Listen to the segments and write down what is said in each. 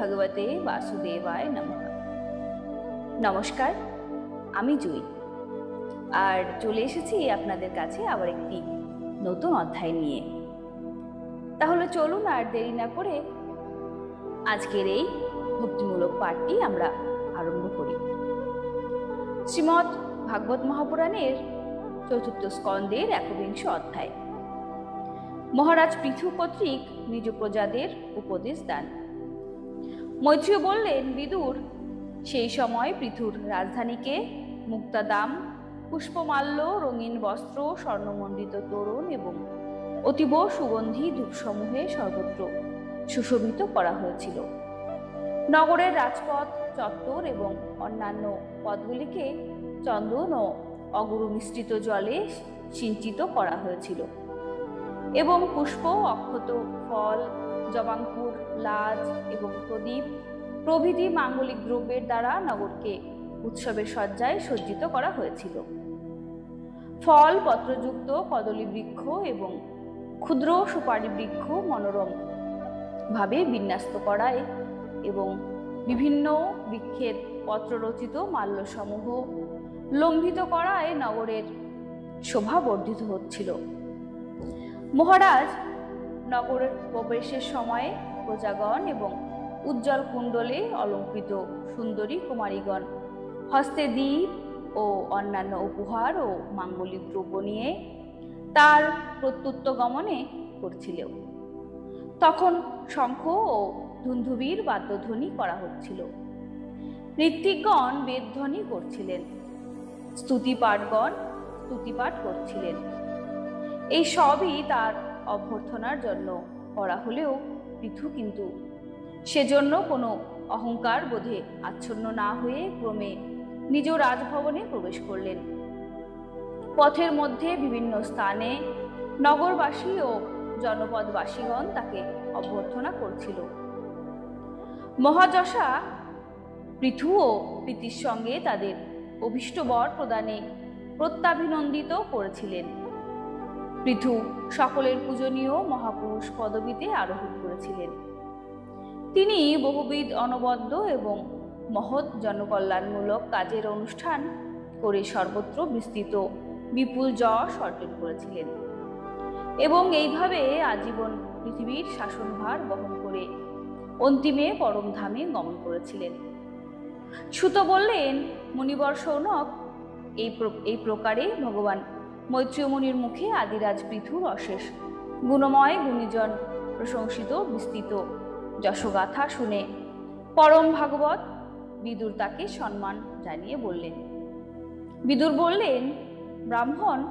ভগবতে বাসুদেবায় নমঃ। নমস্কার, আমি জুই। আর চলে এসেছি আপনাদের কাছে আবার একটি নতুন অধ্যায় নিয়ে। তাহলে চলুন আর দেরি না করে আজকের এই ভক্তিমূলক পাঠটি আমরা আরম্ভ করি। শ্রীমৎ ভাগবত মহাপুরাণের চতুর্থ স্কন্দের একবিংশ অধ্যায়। মহারাজ পৃথু কর্তৃক নিজ প্রজাদের উপদেশ দান। মৈত্রীয় বললেন, বিদুর, সেই সময় পৃথুর রাজধানীকে মুক্তাদাম, পুষ্পমাল্য, রঙিন বস্ত্র, স্বর্ণমণ্ডিত তোরণ এবং অতীব সুগন্ধি ধূপসমূহে সর্বত্র সুশোভিত করা হয়েছিল। নগরের রাজপথ, চত্বর এবং অন্যান্য পথগুলিকে চন্দন ও অগুরু মিশ্রিত জলে সিঞ্চিত করা হয়েছিল এবং পুষ্প, অক্ষত, ফল জবাঙ্কুর লাজ এবং প্রদীপ প্রভৃতি মাঙ্গলিক দ্রব্যের দ্বারা নগরকে উৎসবের সজ্জায় সজ্জিত করা হয়েছিল। ফল, পত্রযুক্ত কদলী বৃক্ষ এবং ক্ষুদ্র সুপারি বৃক্ষ মনোরম ভাবে বিন্যস্ত করায় এবং বিভিন্ন বৃক্ষের পত্ররচিত মাল্যসমূহ লম্বিত করায় নগরের শোভা বর্ধিত হচ্ছিল। মহারাজ নগরের প্রবেশের সময়ে প্রজাগণ এবং উজ্জ্বল কুণ্ডলে অলঙ্কৃত সুন্দরী কুমারীগণ। হস্তে দ্বীপ ও অন্যান্য উপহার ও মাঙ্গলিক দ্রব্য নিয়ে তার প্রত্যুত্ত গমনে করছিল। তখন শঙ্খ ও ধুন্ধুবির বাদ্যধ্বনি করা হচ্ছিল। ঋত্বিকগণ বেদধ্বনি করছিলেন। স্তুতিপাঠগণ স্তুতিপাঠ করছিলেন। এই সবই তার অভ্যর্থনার জন্য। করা হলেও পৃথু কিন্তু। সেজন্য কোনো অহংকার বোধে আচ্ছন্ন না হয়ে ক্রমে নিজ রাজভবনে প্রবেশ করলেন। পথের মধ্যে বিভিন্ন স্থানে নগরবাসী ও জনপদবাসীগণ তাকে অভ্যর্থনা করছিল। মহাযশা পৃথু ও প্রীতির সঙ্গে তাদের অভীষ্ট বর প্রদানে প্রত্যাভিনন্দিত করেছিলেন। পৃথু সকলের পূজনীয় মহাপুরুষ পদবীতে আরোহণ করেছিলেন। তিনি বহুবিধ অনবদ্য এবং মহৎ জনকল্যাণমূলক কাজের অনুষ্ঠান করে সর্বত্র বিস্তৃত, বিপুল যশ অর্জন করেছিলেন। এবং এইভাবে আজীবন পৃথিবীর শাসনভার বহন করে অন্তিমে পরমধামে গমন করেছিলেন। সুত বললেন মুনিবর সৌনক এই এই প্রকারে ভগবান মৈত্রীয় মুনির মুখে আদিরাজ পৃথুর অশেষ। গুণময় গুণীজন প্রশংসিত, বিস্তৃত। যশগাথা শুনে পরম ভাগবত বিদুর তাকে সম্মান জানিয়ে বললেন। বিদুর বললেন, ব্রাহ্মণ,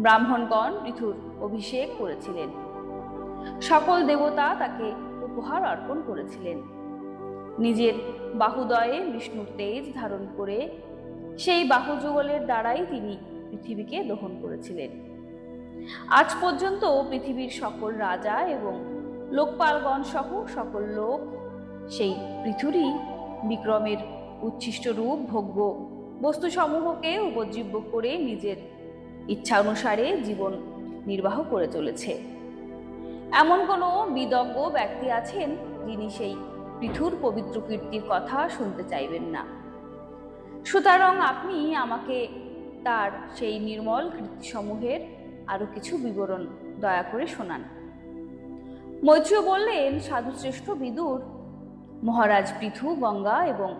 ব্রাহ্মণগণ পৃথুর অভিষেক করেছিলেন। সকল দেবতা তাকে উপহার অর্পণ করেছিলেন। নিজের বাহুদয়ে বিষ্ণুর তেজ ধারণ করে সেই বাহুযুগলের দ্বারাই তিনি পৃথিবীকে দহন করেছিলেন। আজ পর্যন্ত পৃথিবীর সকল রাজা এবং লোকপালগণ সহ সকল লোক সেই পৃথুরই বিক্রমের উচ্ছিষ্ট রূপ ভোগ্য বস্তুসমূহকে উপজীব্য করে নিজের ইচ্ছা অনুসারে জীবন নির্বাহ করে চলেছে। এমন কোনো বিদজ্ঞ ব্যক্তি আছেন যিনি সেই পৃথুর পবিত্র কীর্তির কথা শুনতে চাইবেন না। সুতরাং আপনি আমাকে তার সেই নির্মল কীর্তিসমূহের আরও কিছু বিবরণ দয়া করে শোনান। মৈত্রীয় বললেন, সাধুশ্রেষ্ঠ বিদুর, মহারাজ পৃথু, গঙ্গা এবং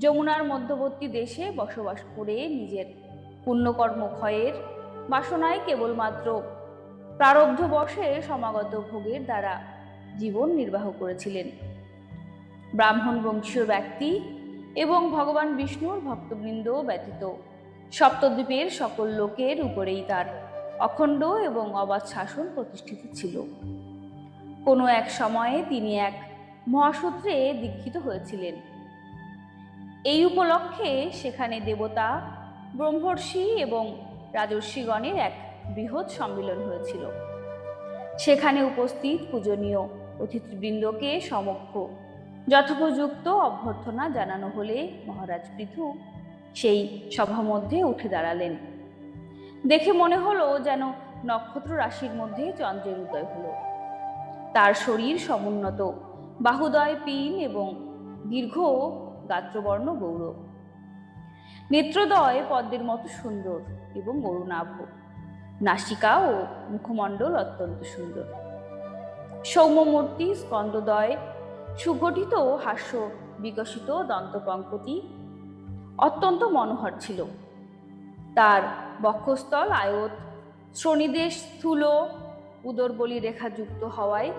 যমুনার মধ্যবর্তী দেশে বসবাস করে নিজের পুণ্যকর্ম ক্ষয়ের বাসনায় কেবলমাত্র প্রারব্ধ বর্ষে সমাগত ভোগের দ্বারা জীবন নির্বাহ করেছিলেন। ব্রাহ্মণ বংশীয় ব্যক্তি এবং ভগবান বিষ্ণুর ভক্তবৃন্দ ব্যতীত সপ্তদ্বীপের সকল লোকের উপরেই তার অখণ্ড এবং অবাধ শাসন প্রতিষ্ঠিত ছিল। কোনো এক সময়ে তিনি এক মহাসূত্রে দীক্ষিত হয়েছিলেন। এই উপলক্ষে সেখানে দেবতা, ব্রহ্মর্ষি এবং রাজর্ষিগণের এক বৃহৎ সম্মিলন হয়েছিল। সেখানে উপস্থিত পূজনীয় অতিথিবৃন্দকে সমক্ষ যথোপযুক্ত অভ্যর্থনা জানানো হলে মহারাজ পৃথু সেই সভা মধ্যে উঠে দাঁড়ালেন। দেখে মনে হলো যেন নক্ষত্র রাশির মধ্যে চন্দ্রের উদয় হলো। তার শরীর সমুন্নত, বাহুদয় পিন এবং দীর্ঘ গাত্রবর্ণ গৌর। নেত্রদয় পদ্মের মতো সুন্দর এবং অরুণাভ। নাসিকা ও মুখমণ্ডল অত্যন্ত সুন্দর। সৌম্যমূর্তি, স্কন্দদয়, সুগঠিত, হাস্য বিকশিত দন্তপঙ্কটি অত্যন্ত মনোহর ছিল। তার বক্ষস্থল, আয়ত, শ্রোণীদেশ, স্থূল উদরবলি রেখাযুক্ত হওয়ায়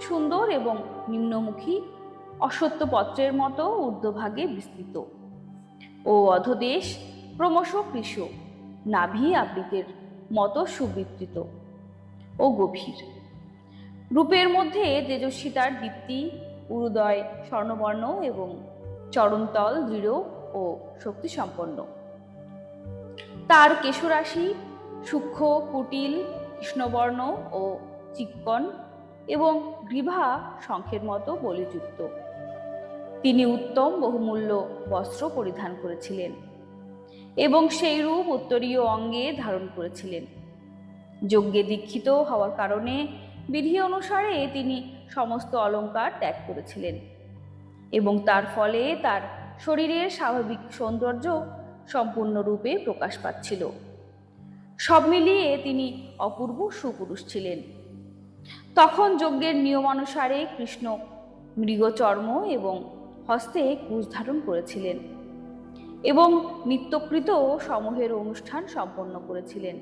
সুন্দর এবং নিম্নমুখী অসত্য পত্রের মতো ঊর্ধ্বভাগে বিস্তৃত। ও অধদেশ ক্রমশ কৃষ, নাভি আবৃতের মতো সুবিস্তৃত ও গভীর। রূপের মধ্যে তেজস্বিতার দীপ্তি উরুদয় স্বর্ণবর্ণ এবং চরণতল দৃঢ় ও শক্তিসম্পন্ন। তার কেশরাশি সূক্ষ্ম, কুটিল, কৃষ্ণবর্ণ ও চিক্কন এবং গ্রীভা শঙ্খের মতো বলিযুক্ত। তিনি উত্তম বহুমূল্য বস্ত্র পরিধান করেছিলেন এবং সেই রূপ উত্তরীয় অঙ্গে ধারণ করেছিলেন। যজ্ঞে দীক্ষিত হওয়ার কারণে বিধি অনুসারে তিনি সমস্ত অলংকার ত্যাগ করেছিলেন এবং তার ফলে তার শরীরের স্বাভাবিক সৌন্দর্য সম্পূর্ণরূপে প্রকাশ পাচ্ছিল। সব মিলিয়ে তিনি অপূর্ব সুপুরুষ ছিলেন। তখন যজ্ঞের নিয়মানুসারে কৃষ্ণ মৃগচর্ম এবং হস্তে কুশ ধারণ করেছিলেন এবং নিত্যকৃত সমূহের অনুষ্ঠান সম্পন্ন করেছিলেন।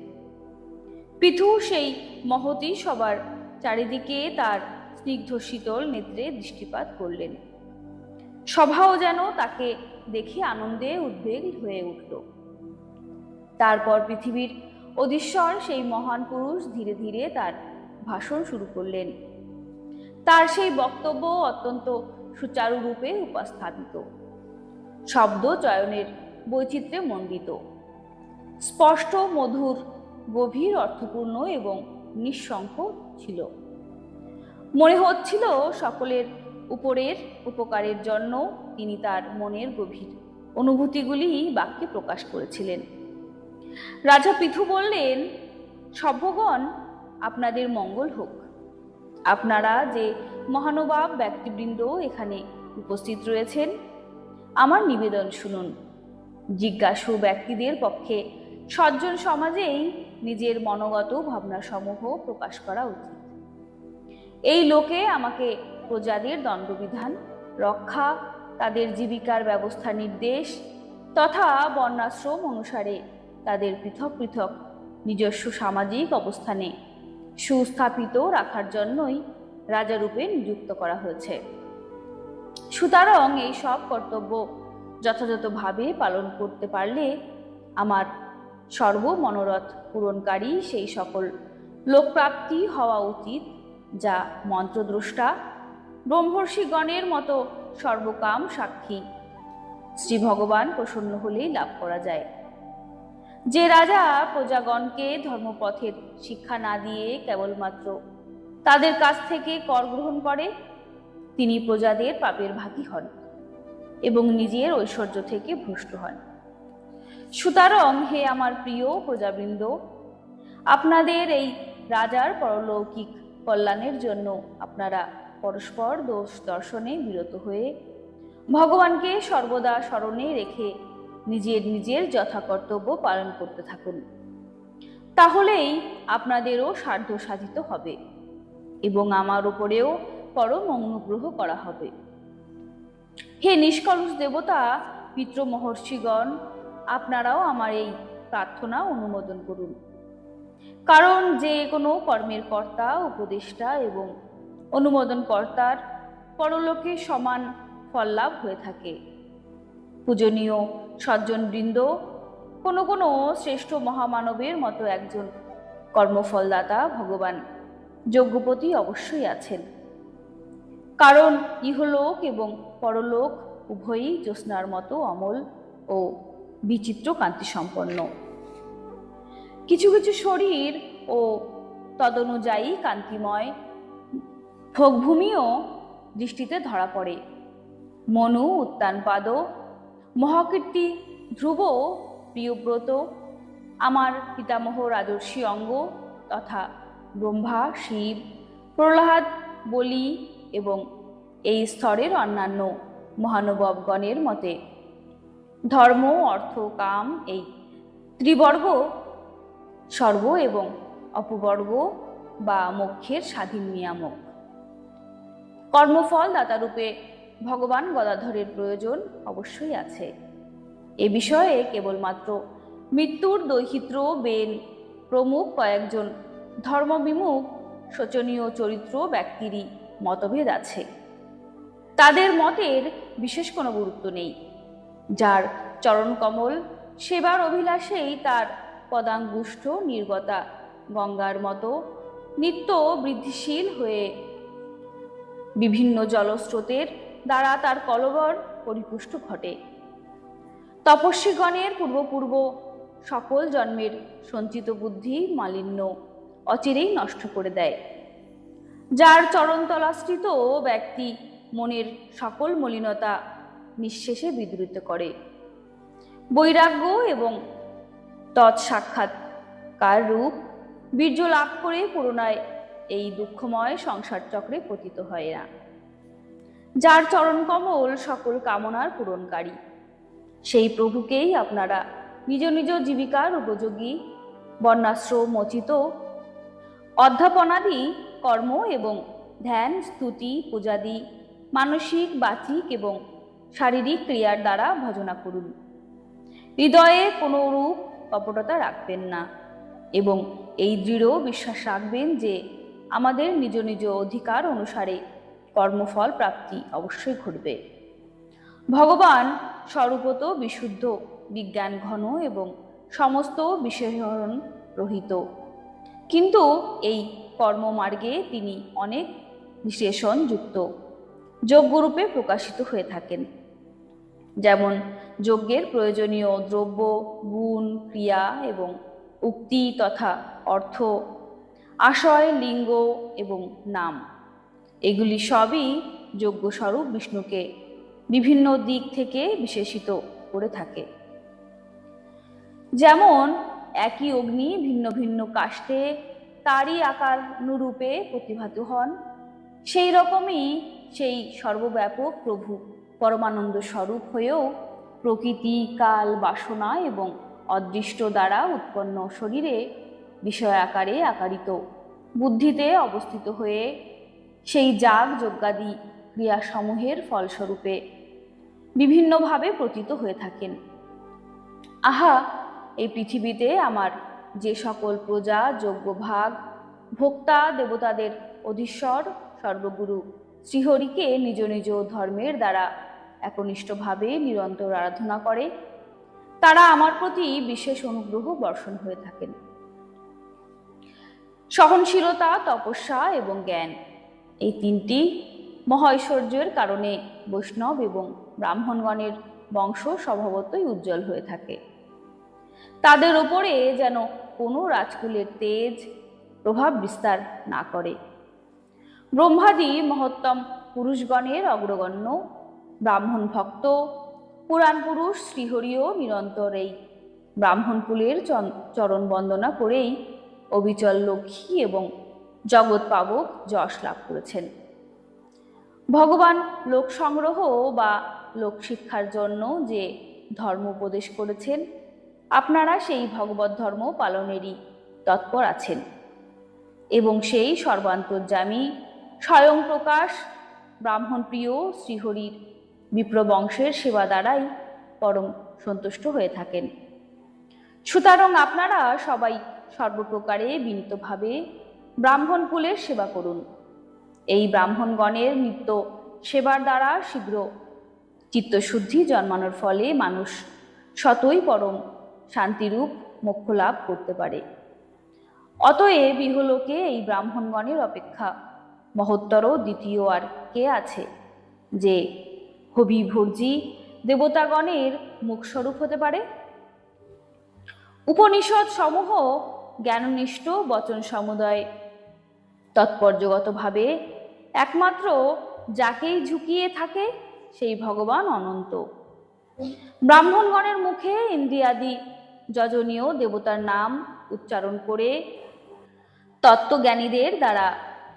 পৃথু সেই মহতি সবার চারিদিকে তার স্নিগ্ধ শীতল নেত্রে দৃষ্টিপাত করলেন। সভাও যেন তাকে দেখে আনন্দে উদ্বেগ হয়ে উঠল। তারপর পৃথিবীর অধীশ্বর সেই মহান পুরুষ ধীরে ধীরে তার ভাষণ শুরু করলেন। তার সেই বক্তব্য অত্যন্ত সুচারুরূপে উপস্থাপিত। শব্দ চয়নের বৈচিত্র্যে মণ্ডিত। স্পষ্ট, মধুর, গভীর, অর্থপূর্ণ এবং নিঃশঙ্ক ছিল। মনে হচ্ছিল সকলের উপরের উপকারের জন্য তিনি তার মনের গভীর অনুভূতিগুলি বাক্যে প্রকাশ করেছিলেন। রাজা পৃথু বললেন, সভ্যগণ, আপনাদের মঙ্গল হোক। আপনারা যে মহানুভাব ব্যক্তিবৃন্দ এখানে উপস্থিত রয়েছেন, আমার নিবেদন শুনুন। জিজ্ঞাসু ব্যক্তিদের পক্ষে সজ্জন সমাজেই নিজের মনোগত ভাবনাসমূহ প্রকাশ করা উচিত। এই লোকে আমাকে প্রজাদের দণ্ডবিধান, রক্ষা, তাদের জীবিকার ব্যবস্থা নির্দেশ, তথা বর্ণাশ্রম অনুসারে তাদের পৃথক পৃথক নিজস্ব সামাজিক অবস্থানে সুস্থাপিত রাখার জন্যই রাজারূপে নিযুক্ত করা হয়েছে। সুতরাং এই সব কর্তব্য যথাযথভাবে পালন করতে পারলে আমার সর্বমনোরথ পূরণকারী সেই সকল লোকপ্রাপ্তি হওয়া উচিত, যা মন্ত্রদ্রষ্টা ব্রহ্মর্ষিগণের মতো সর্বকাম সাক্ষী। শ্রী ভগবান প্রসন্ন হলেই লাভ করা যায়। যে রাজা প্রজাগণকে ধর্মপথের শিক্ষা না দিয়ে কেবলমাত্র তাদের কাছ থেকে কর গ্রহণ করে, তিনি প্রজাদের পাপের ভাগী হন এবং নিজের ঐশ্বর্য থেকে ভ্রষ্ট হন। সুতরাং হে আমার প্রিয় প্রজাবৃন্দ, আপনাদের এই রাজার পরলৌকিক কল্যাণের জন্য আপনারা পরস্পর দোষ দর্শনে বিরত হয়ে ভগবানকে সর্বদা স্মরণে রেখে নিজের নিজের যথাকর্তব্য পালন করতে থাকুন। তাহলেই আপনাদেরও সাধ্য সাধিত হবে এবং আমার উপরেও পরম অনুগ্রহ করা হবে। হে নিষ্কলুষ দেবতা, পিতৃ মহর্ষিগণ, আপনারাও আমার এই প্রার্থনা অনুমোদন করুন। কারণ যে কোনো কর্মের কর্তা, উপদেষ্টা এবং অনুমোদন কর্তার পরলোকে সমান ফল লাভ হয়ে থাকে। পূজনীয় সজ্জনবৃন্দ কোনো কোনো শ্রেষ্ঠ মহামানবের মতো একজন কর্মফলদাতা ভগবান যজ্ঞপতি অবশ্যই আছেন। কারণ ইহলোক এবং পরলোক উভয়ই জ্যোৎস্নার মতো অমল ও বিচিত্র কান্তি সম্পন্ন কিছু কিছু শরীর ও তদনুযায়ী কান্তিময় ভোগভূমিও দৃষ্টিতে ধরা পড়ে। মনু উত্তানপাদ, মহাকীর্তি ধ্রুব, প্রিয়ব্রত, আমার পিতামহ রাজর্ষি অঙ্গ তথা ব্রহ্মা, শিব, প্রহ্লাদ, বলি এবং এই স্তরের অন্যান্য মহানুভবগণের মতে ধর্ম, অর্থ, কাম এই ত্রিবর্গ সর্ব এবং অপবর্গ বা মোক্ষের স্বাধীন নিয়ামক। কর্মফল দাতারূপে ভগবান গদাধরের প্রয়োজন অবশ্যই আছে। এ বিষয়ে কেবলমাত্র মৃত্যুর দৈহিত্র বেন প্রমুখ কয়েকজন ধর্মবিমুখ, শোচনীয় চরিত্র ব্যক্তিরই মতভেদ আছে। তাদের মতের বিশেষ কোনো গুরুত্ব নেই। যার চরণকমল সেবার অভিলাষেই তার পদাঙ্গুষ্ঠ, নির্গতা, গঙ্গার মতো নিত্য বৃদ্ধিশীল হয়ে বিভিন্ন জলস্রোতের দ্বারা তার কলবর পরিপুষ্ট ঘটে। তপস্বীগণের পূর্বপূর্ব সকল জন্মের সঞ্চিত বুদ্ধি মালিন্য, অচিরেই নষ্ট করে দেয়। যার চরণতলাশ্রিত ব্যক্তি মনের সকল মলিনতা নিঃশেষে বিদ্রুত করে। বৈরাগ্য এবং তৎসাক্ষাৎকার রূপ বীর্য লাভ করে পুরোনায় এই দুঃখময় সংসার চক্রে পতিত হয় না যার চরণকমল সকল কামনার পূরণকারী। সেই প্রভুকেই আপনারা নিজ নিজ জীবিকার উপযোগী বর্ণাশ্রম মচিত, অধ্যাপনাদি, কর্ম এবং ধ্যান, স্তুতি, পূজাদি, মানসিক বাচিক এবং শারীরিক ক্রিয়ার দ্বারা ভজনা করুন। হৃদয়ে কোনো রূপ কপটতা রাখবেন না এবং এই দৃঢ় বিশ্বাস রাখবেন যে আমাদের নিজ নিজ অধিকার অনুসারে কর্মফল প্রাপ্তি অবশ্যই ঘটবে। ভগবান স্বরূপত বিশুদ্ধ, বিজ্ঞান ঘন এবং সমস্ত বিশেষণ রহিত। কিন্তু এই কর্মমার্গে তিনি অনেক বিশেষণ যুক্ত যোগ্যরূপে প্রকাশিত হয়ে থাকেন। যেমন যজ্ঞের প্রয়োজনীয় দ্রব্য, গুণ, ক্রিয়া এবং উক্তি তথা অর্থ আশয় লিঙ্গ এবং নাম। এগুলি সবই যজ্ঞস্বরূপ বিষ্ণুকে বিভিন্ন দিক থেকে বিশেষিত করে থাকে। যেমন, একই অগ্নি ভিন্ন ভিন্ন কাষ্টে তারই আকার নুরূপে প্রতিভাত হন। সেই রকমই সেই সর্বব্যাপক প্রভু পরমানন্দ স্বরূপ হয়েও প্রকৃতি, কাল, বাসনা এবং অদৃষ্ট দ্বারা উৎপন্ন শরীরে বিষয় আকারে আকারিত। বুদ্ধিতে অবস্থিত হয়ে সেই যাগ যজ্ঞাদি ক্রিয়াসমূহের ফলস্বরূপে বিভিন্নভাবে প্রতীত হয়ে থাকেন। আহা, এই পৃথিবীতে আমার যে সকল প্রজা যোগ্য ভাগ, ভোক্তা, দেবতাদের অধীশ্বর, সর্বগুরু, শ্রীহরিকে নিজ নিজ ধর্মের দ্বারা একনিষ্ঠভাবে নিরন্তর আরাধনা করে, তারা আমার প্রতি বিশেষ অনুগ্রহ বর্ষণ হয়ে থাকেন। সহনশীলতা, তপস্যা এবং জ্ঞান। এই তিনটি মহাঐশ্বর্যের কারণে বৈষ্ণব এবং ব্রাহ্মণগণের বংশ স্বভাবতই উজ্জ্বল হয়ে থাকে। তাদের ওপরে যেন কোনো রাজকুলের তেজ প্রভাব বিস্তার না করে। ব্রহ্মাদি মহত্তম পুরুষগণের অগ্রগণ্য, ব্রাহ্মণ ভক্ত, পুরাণ পুরুষ শ্রীহরিও নিরন্তর এই ব্রাহ্মণ কুলের চরণ বন্দনা করেই অবিচল লক্ষ্মী এবং জগৎ পাবক যশ লাভ করেছেন। ভগবান লোক সংগ্রহ বা লোক শিক্ষার জন্য যে ধর্ম উপদেশ করেছেন, আপনারা সেই ভগবত ধর্ম পালনেরই তৎপর আছেন। এবং সেই সর্বান্তর্যামী স্বয়ং প্রকাশ ব্রাহ্মণ প্রিয় শ্রীহরির বিপ্রবংশের সেবা দ্বারাই পরম সন্তুষ্ট হয়ে থাকেন। সুতরাং আপনারা সবাই সর্বপ্রকারে বিনীতভাবে ব্রাহ্মণ কুলের সেবা করুন। এই ব্রাহ্মণগণের নিত্য সেবার দ্বারা শীঘ্র চিত্তশুদ্ধি জন্মানোর ফলে মানুষ শতই পরম শান্তিরূপ মোক্ষ লাভ করতে পারে। অতএব ইহলোকে এই ব্রাহ্মণগণের অপেক্ষা মহত্তর দ্বিতীয় আর কে আছে? যে হবিভর্জি দেবতাগণের মুখস্বরূপ হতে পারে? উপনিষদ সমূহ জ্ঞাননিষ্ঠ বচন সমুদয়। তৎপর্যগতভাবে একমাত্র যাকেই ঝুঁকিয়ে থাকে সেই ভগবান অনন্ত। ব্রাহ্মণগণের মুখে ইন্দ্রিয়াদি যজনীয় দেবতার নাম উচ্চারণ করে তত্ত্বজ্ঞানীদের দ্বারা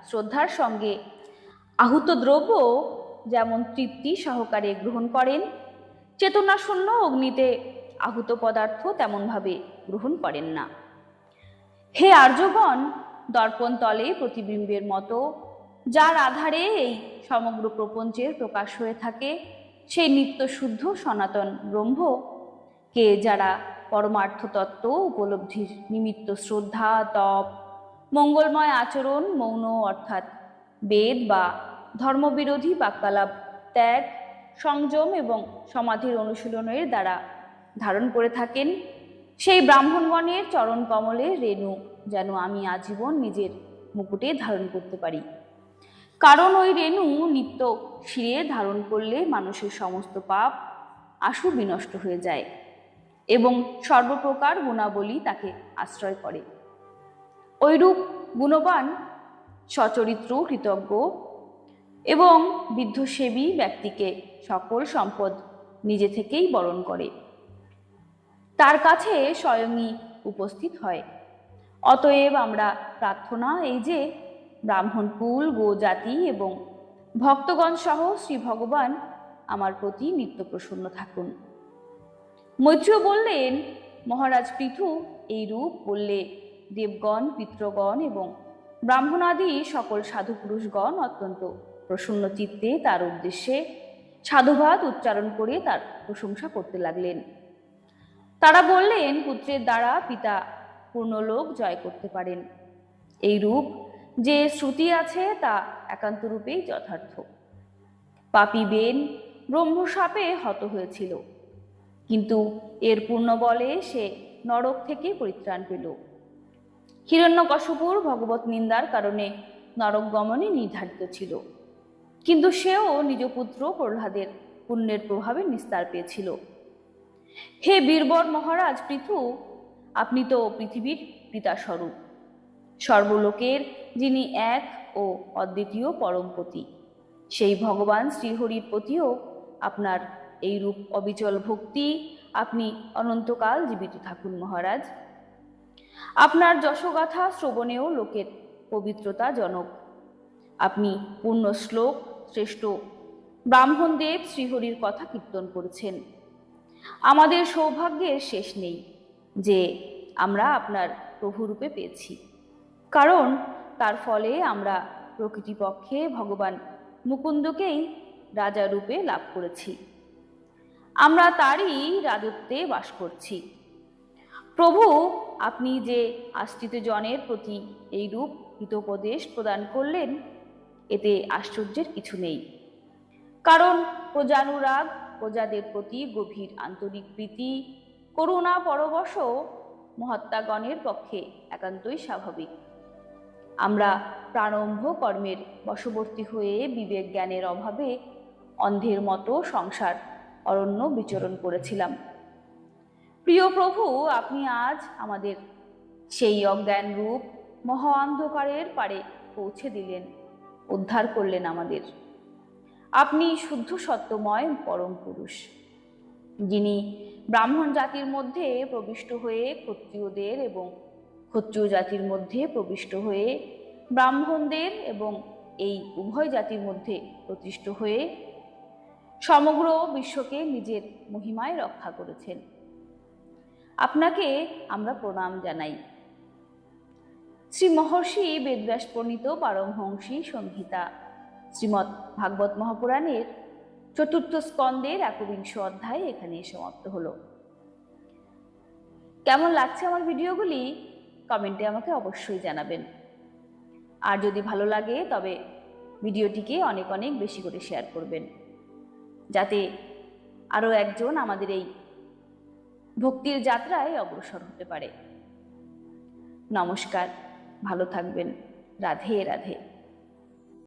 শ্রদ্ধার সঙ্গে আহুত দ্রব্য যেমন তৃপ্তি সহকারে গ্রহণ করেন, চেতনাশূন্য অগ্নিতে আহুত পদার্থ তেমনভাবে গ্রহণ করেন না। হে আর্যগণ, দর্পণ তলে প্রতিবিম্বের মতো, যার আধারে এই সমগ্র প্রপঞ্চের প্রকাশ হয়ে থাকে, সেই নিত্য শুদ্ধ সনাতন ব্রহ্ম, কে যারা পরমার্থ তত্ত্ব উপলব্ধির নিমিত্ত শ্রদ্ধা, তপ, মঙ্গলময় আচরণ, মৌন অর্থাৎ বেদ বা ধর্মবিরোধী বাক্যালাপ, ত্যাগ, সংযম এবং সমাধির অনুশীলনের দ্বারা ধারণ করে থাকেন সেই ব্রাহ্মণগণের চরণ কমলে রেণু, যেন আমি আজীবন নিজের মুকুটে ধারণ করতে পারি। কারণ ওই রেণু নিত্য শিরে ধারণ করলে মানুষের সমস্ত পাপ আশু বিনষ্ট হয়ে যায় এবং সর্বপ্রকার গুণাবলী তাকে আশ্রয় করে। ওইরূপ গুণবান, সচরিত্র, কৃতজ্ঞ এবং বৃদ্ধসেবী ব্যক্তিকে সকল সম্পদ নিজে থেকেই বরণ করে। তার কাছে স্বয়ংই উপস্থিত হয়। অতএব আমরা প্রার্থনা এই যে, ব্রাহ্মণ কুল, গো জাতি এবং ভক্তগণ সহ শ্রী ভগবান আমার প্রতি নিত্য প্রসন্ন থাকুন। মৈত্রীয় বললেন, মহারাজ পৃথু, এই রূপ বললে দেবগণ, পিতৃগণ এবং ব্রাহ্মণাদি সকল সাধু পুরুষগণ অত্যন্ত প্রসন্ন চিত্তে তার উদ্দেশ্যে সাধুবাদ উচ্চারণ করে তার প্রশংসা করতে লাগলেন। তারা বললেন, পুত্রের দ্বারা পিতা পূর্ণলোক জয় করতে পারেন। এই রূপ যে শ্রুতি আছে, তা একান্ত রূপেই যথার্থ। পাপি বেন ব্রহ্মসাপে হত হয়েছিল। কিন্তু এর পূর্ণ বলে সে নরক থেকে পরিত্রাণ পেল। হিরণ্যকশপুর ভগবত নিন্দার কারণে নরক গমনে নির্ধারিত ছিল। কিন্তু সেও নিজ পুত্র প্রহ্লাদের পুণ্যের প্রভাবে নিস্তার পেয়েছিল। হে বীরবর মহারাজ পৃথু, আপনি তো পৃথিবীর পিতাস্বরূপ। সর্বলোকের যিনি এক ও অদ্বিতীয় পরমপতি সেই ভগবান শ্রীহরির প্রতিও আপনার এই রূপ অবিচল ভক্তি আপনি অনন্তকাল জীবিত থাকুন মহারাজ। আপনার যশগাথা শ্রবণেও লোকের পবিত্রতা জনক। আপনি পূর্ণ শ্লোক শ্রেষ্ঠ ব্রাহ্মণদেব শ্রীহরির কথা কীর্তন করেছেন। আমাদের সৌভাগ্যের শেষ নেই যে আমরা আপনার প্রভুরূপে পেয়েছি। কারণ তার ফলে আমরা প্রকৃতিপক্ষে ভগবান মুকুন্দকেই রাজা রূপে লাভ করেছি। আমরা তারই রাজত্বে বাস করছি। প্রভু, আপনি যে আশ্রিত জনের প্রতি এই রূপ হিতোপদেশ প্রদান করলেন, এতে আশ্চর্যের কিছু নেই। কারণ প্রজানুরাগ প্রজাদের প্রতি গভীর আন্তরিক প্রীতি, করুণা, পরবশ মহাত্মাগণের পক্ষে একান্তই স্বাভাবিক। আমরা প্রারম্ভ কর্মের বশবর্তী হয়ে বিবেক জ্ঞানের অভাবে অন্ধের মতো সংসার, অরণ্য বিচরণ করেছিলাম। প্রিয় প্রভু, আপনি আজ আমাদের সেই অজ্ঞান রূপ মহা অন্ধকারের পারে পৌঁছে দিলেন, উদ্ধার করলেন আমাদের। আপনি শুদ্ধ সত্যময় পরম পুরুষ। যিনি ব্রাহ্মণ জাতির মধ্যে প্রবিষ্ট হয়ে ক্ষত্রিয়দের এবং ক্ষত্রিয় জাতির মধ্যে প্রবিষ্ট হয়ে ব্রাহ্মণদের এবং এই উভয় জাতির মধ্যে প্রতিষ্ঠ হয়ে সমগ্র বিশ্বকে নিজের মহিমায় রক্ষা করেছেন। আপনাকে আমরা প্রণাম জানাই। শ্রী মহর্ষি বেদব্যাস প্রণীত পারমহংসী সংহিতা। শ্রীমৎ ভাগবত মহাপুরাণের চতুর্থ স্কন্দের একবিংশ অধ্যায় এখানে সমাপ্ত হলো। কেমন লাগছে আমার ভিডিওগুলি? কমেন্টে আমাকে অবশ্যই জানাবেন। আর যদি ভালো লাগে, তবে ভিডিওটিকে অনেক অনেক বেশি করে শেয়ার করবেন। যাতে আরও একজন আমাদের এই ভক্তির যাত্রায় অগ্রসর হতে পারে। নমস্কার, ভালো থাকবেন। রাধে রাধে।